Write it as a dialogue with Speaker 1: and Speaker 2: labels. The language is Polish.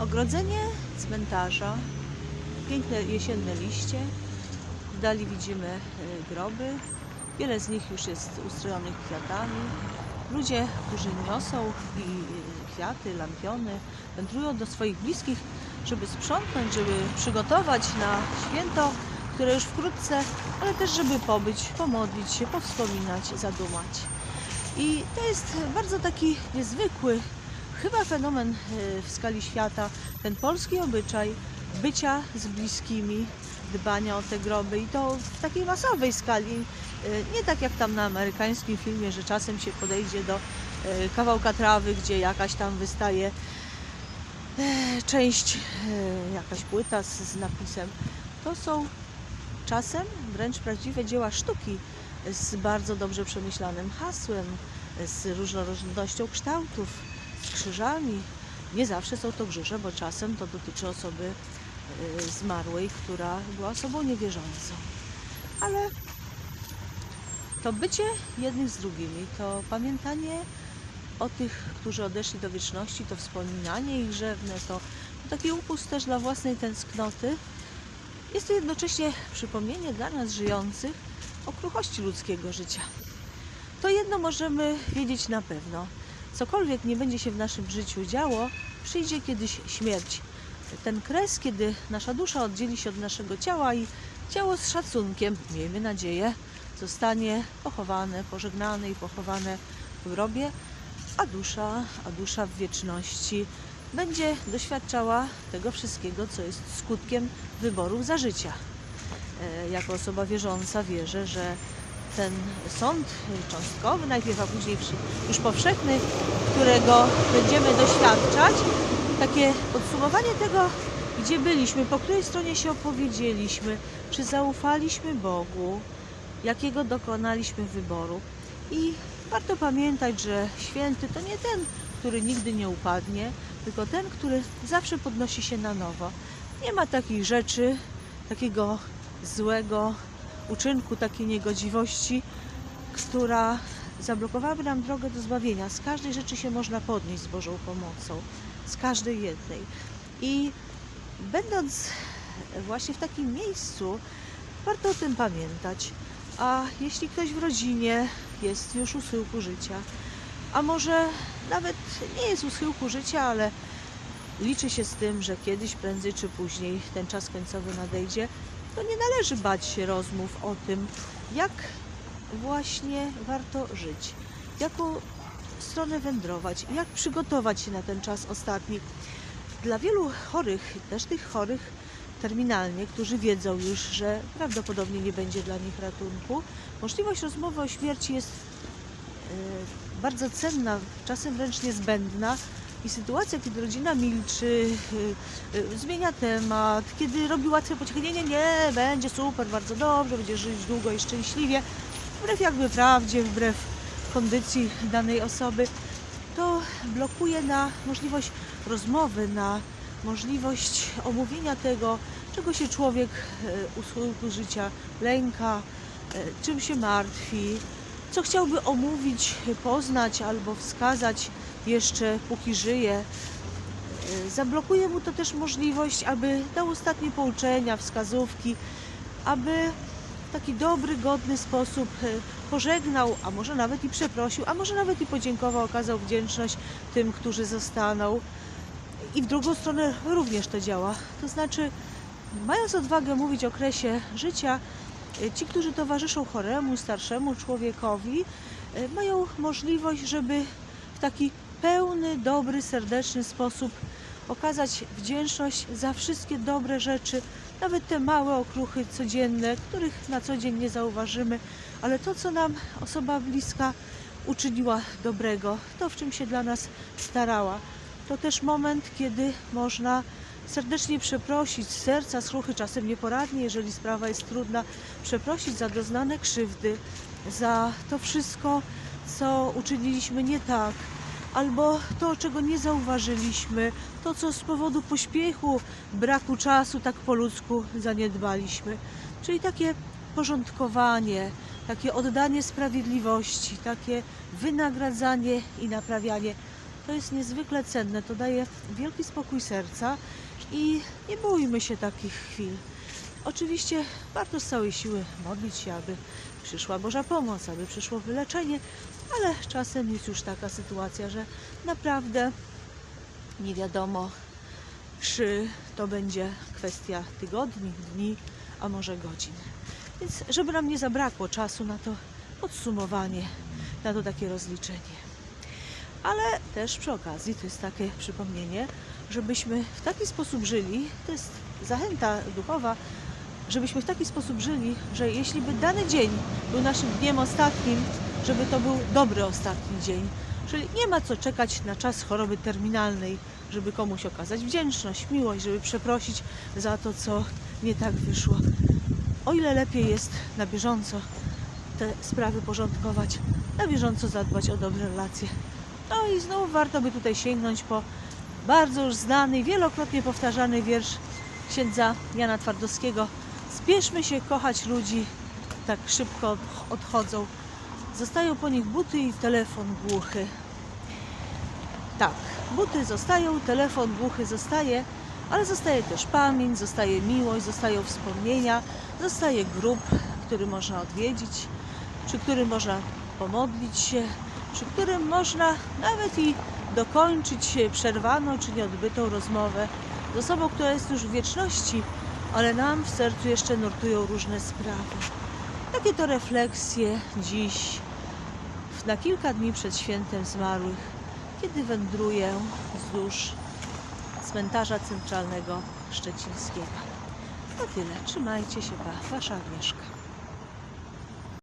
Speaker 1: Ogrodzenie cmentarza, piękne jesienne liście, w dali widzimy e, groby, wiele z nich już jest ustrojonych kwiatami. Ludzie, którzy niosą e, kwiaty, lampiony, wędrują do swoich bliskich, żeby sprzątnąć, żeby przygotować na święto, które już wkrótce, ale też żeby pobyć, pomodlić się, powspominać, zadumać. I to jest bardzo taki niezwykły, chyba fenomen e, w skali świata, ten polski obyczaj bycia z bliskimi, dbania o te groby i to w takiej masowej skali. E, Nie tak jak tam na amerykańskim filmie, że czasem się podejdzie do e, kawałka trawy, gdzie jakaś tam wystaje część, jakaś płyta z, z napisem. To są czasem wręcz prawdziwe dzieła sztuki z bardzo dobrze przemyślanym hasłem, z różnorodnością kształtów, krzyżami. Nie zawsze są to krzyże, bo czasem to dotyczy osoby y, zmarłej, która była osobą niewierzącą. Ale to bycie jednych z drugimi, to pamiętanie o tych, którzy odeszli do wieczności, to wspominanie ich rzewne, to taki upust też dla własnej tęsknoty. Jest to jednocześnie przypomnienie dla nas żyjących o kruchości ludzkiego życia. To jedno możemy wiedzieć na pewno. Cokolwiek nie będzie się w naszym życiu działo, przyjdzie kiedyś śmierć. Ten kres, kiedy nasza dusza oddzieli się od naszego ciała i ciało z szacunkiem, miejmy nadzieję, zostanie pochowane, pożegnane i pochowane w grobie, a dusza, a dusza w wieczności będzie doświadczała tego wszystkiego, co jest skutkiem wyborów za życia. E, Jako osoba wierząca wierzę, że ten sąd cząstkowy, najpierw, a później już powszechny, którego będziemy doświadczać, takie podsumowanie tego, gdzie byliśmy, po której stronie się opowiedzieliśmy, czy zaufaliśmy Bogu, jakiego dokonaliśmy wyboru. I warto pamiętać, że święty to nie ten, który nigdy nie upadnie, tylko ten, który zawsze podnosi się na nowo. Nie ma takich rzeczy, takiego złego uczynku, takiej niegodziwości, która zablokowałaby nam drogę do zbawienia. Z każdej rzeczy się można podnieść z Bożą pomocą, z każdej jednej. I będąc właśnie w takim miejscu, warto o tym pamiętać. A jeśli ktoś w rodzinie jest już u schyłku życia, a może nawet nie jest u schyłku życia, ale liczy się z tym, że kiedyś, prędzej czy później ten czas końcowy nadejdzie, to nie należy bać się rozmów o tym, jak właśnie warto żyć, jaką stronę wędrować, jak przygotować się na ten czas ostatni. Dla wielu chorych, też tych chorych terminalnie, którzy wiedzą już, że prawdopodobnie nie będzie dla nich ratunku, możliwość rozmowy o śmierci jest e, bardzo cenna, czasem wręcz niezbędna. I sytuacja, kiedy rodzina milczy, y, y, zmienia temat, kiedy robi łatwe pociechy, nie, będzie super, bardzo dobrze, będzie żyć długo i szczęśliwie, wbrew jakby prawdzie, wbrew kondycji danej osoby, to blokuje na możliwość rozmowy, na możliwość omówienia tego, czego się człowiek y, u schyłku życia lęka, czym się martwi, co chciałby omówić, poznać albo wskazać jeszcze póki żyje. Y, Zablokuje mu to też możliwość, aby dał ostatnie pouczenia, wskazówki, aby w taki dobry, godny sposób y, pożegnał, a może nawet i przeprosił, a może nawet i podziękował, okazał wdzięczność tym, którzy zostaną. I w drugą stronę również to działa. To znaczy, mając odwagę mówić o okresie życia, y, ci, którzy towarzyszą choremu, starszemu człowiekowi, mają możliwość, żeby w taki pełny, dobry, serdeczny sposób okazać wdzięczność za wszystkie dobre rzeczy, nawet te małe okruchy codzienne, których na co dzień nie zauważymy, ale to, co nam osoba bliska uczyniła dobrego, to w czym się dla nas starała. To też moment, kiedy można serdecznie przeprosić z serca, z czasem nieporadnie, jeżeli sprawa jest trudna, przeprosić za doznane krzywdy, za to wszystko, co uczyniliśmy nie tak, albo to, czego nie zauważyliśmy, to, co z powodu pośpiechu, braku czasu, tak po ludzku zaniedbaliśmy. Czyli takie porządkowanie, takie oddanie sprawiedliwości, takie wynagradzanie i naprawianie To jest niezwykle cenne, to daje wielki spokój serca i nie bójmy się takich chwil. Oczywiście warto z całej siły modlić się, aby przyszła Boża pomoc, aby przyszło wyleczenie, ale czasem jest już taka sytuacja, że naprawdę nie wiadomo, czy to będzie kwestia tygodni, dni, a może godzin. Więc żeby nam nie zabrakło czasu na to podsumowanie, na to takie rozliczenie. Ale też przy okazji to jest takie przypomnienie, żebyśmy w taki sposób żyli, to jest zachęta duchowa, żebyśmy w taki sposób żyli, że jeśli by dany dzień był naszym dniem ostatnim, żeby to był dobry ostatni dzień. Czyli nie ma co czekać na czas choroby terminalnej, żeby komuś okazać wdzięczność, miłość, żeby przeprosić za to, co nie tak wyszło. O ile lepiej jest na bieżąco te sprawy porządkować, na bieżąco zadbać o dobre relacje. No i znowu warto by tutaj sięgnąć po bardzo już znany wielokrotnie powtarzany wiersz księdza Jana Twardowskiego. Spieszmy się kochać ludzi, tak szybko od- odchodzą. Zostają po nich buty i telefon głuchy. Tak, buty zostają, telefon głuchy zostaje, ale zostaje też pamięć, zostaje miłość, zostają wspomnienia, zostaje grób, który można odwiedzić, przy którym można pomodlić się, przy którym można nawet i dokończyć przerwaną czy nieodbytą rozmowę z osobą, która jest już w wieczności, ale nam w sercu jeszcze nurtują różne sprawy. Takie to refleksje dziś, na kilka dni przed świętem zmarłych, kiedy wędruję wzdłuż cmentarza centralnego szczecińskiego. To tyle. Trzymajcie się, pa. Wasza Agnieszka.